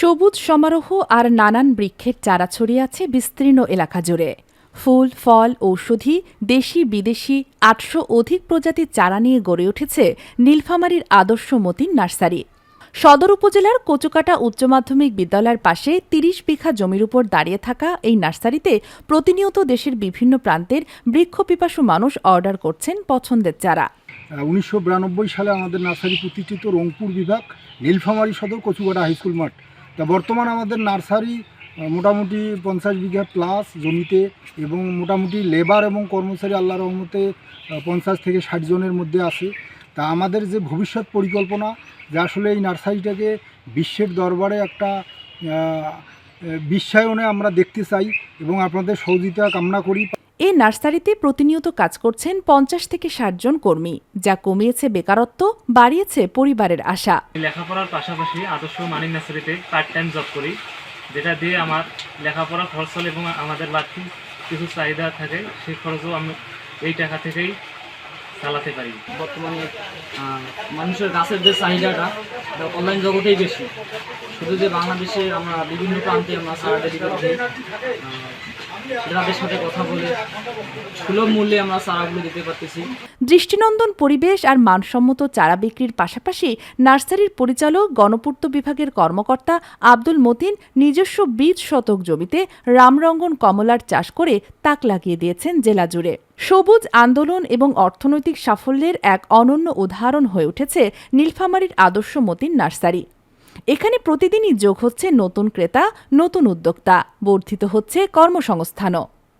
সবুজ সমারোহ আর নানান বৃক্ষের চারা ছড়িয়ে আছে বিস্তীর্ণ এলাকা জুড়ে। ফুল, ফল, ঔষধি, দেশি, বিদেশি আটশো অধিক প্রজাতির চারা নিয়ে গড়ে উঠেছে নীলফামারীর আদর্শ মতিন নার্সারি। সদর উপজেলার কচুকাটা উচ্চ মাধ্যমিক বিদ্যালয়ের পাশে তিরিশ বিঘা জমির উপর দাঁড়িয়ে থাকা এই নার্সারিতে প্রতিনিয়ত দেশের বিভিন্ন প্রান্তের বৃক্ষপিপাসু মানুষ অর্ডার করছেন পছন্দের চারা। উনিশশো বিরানব্বই সালে আমাদের নার্সারি প্রতিষ্ঠিত রংপুর বিভাগ, নীলফামারী সদর কচুকাটা হাই স্কুল মাঠ। তা বর্তমান আমাদের নার্সারি মোটামুটি পঞ্চাশ বিঘা প্লাস জমিতে এবং মোটামুটি লেবার এবং কর্মচারী আল্লাহ রহমতে পঞ্চাশ থেকে ষাট জনের মধ্যে আছে। তা আমাদের যে ভবিষ্যৎ পরিকল্পনা, যে আসলে এই নার্সারিটাকে বিশ্বের দরবারে একটা বিশ্বায়নে আমরা দেখতে চাই এবং আপনাদের সহযোগিতা কামনা করি। এই নার্সারিতে প্রতিনিয়ত কাজ করছেন পঞ্চাশ থেকে ষাট জন কর্মী, যা কমিয়েছে বেকারত্ব, বাড়িয়েছে পরিবারের আশা। লেখাপড়ার পাশাপাশি আদর্শ মানি নার্সারিতে পার্ট টাইম জব করি, যেটা দিয়ে আমার লেখাপড়া খরচ এবং আমাদের বাড়তি কিছু চাহিদা থাকে, সেই খরচও আমি এই টাকা থেকেই চালাতে পারি। বর্তমানে মানুষের গাছের যে চাহিদাটা অনলাইন জগতেই বেশি। শুধু যে বাংলাদেশে আমরা বিভিন্ন প্রান্তে আমরা সারা ডেলিভারি সাথে কথা বলে, সুলভ মূল্যে আমরা চারাগুলো দিতে পারতেছি। দৃষ্টিনন্দন পরিবেশ আর মানসম্মত চারা বিক্রির পাশাপাশি নার্সারির পরিচালক, গণপূর্ত বিভাগের কর্মকর্তা আব্দুল মতিন নিজস্ব বীজ শতক জমিতে রামরঙ্গন কমলার চাষ করে তাক লাগিয়ে দিয়েছেন জেলা জুড়ে। সবুজ আন্দোলন এবং অর্থনৈতিক সাফল্যের এক অনন্য উদাহরণ হয়ে উঠেছে নীলফামারীর আদর্শ মতিন নার্সারি। এখানে প্রতিদিনই যোগ হচ্ছে নতুন ক্রেতা, নতুন উদ্যোক্তা, বর্ধিত হচ্ছে কর্মসংস্থানও।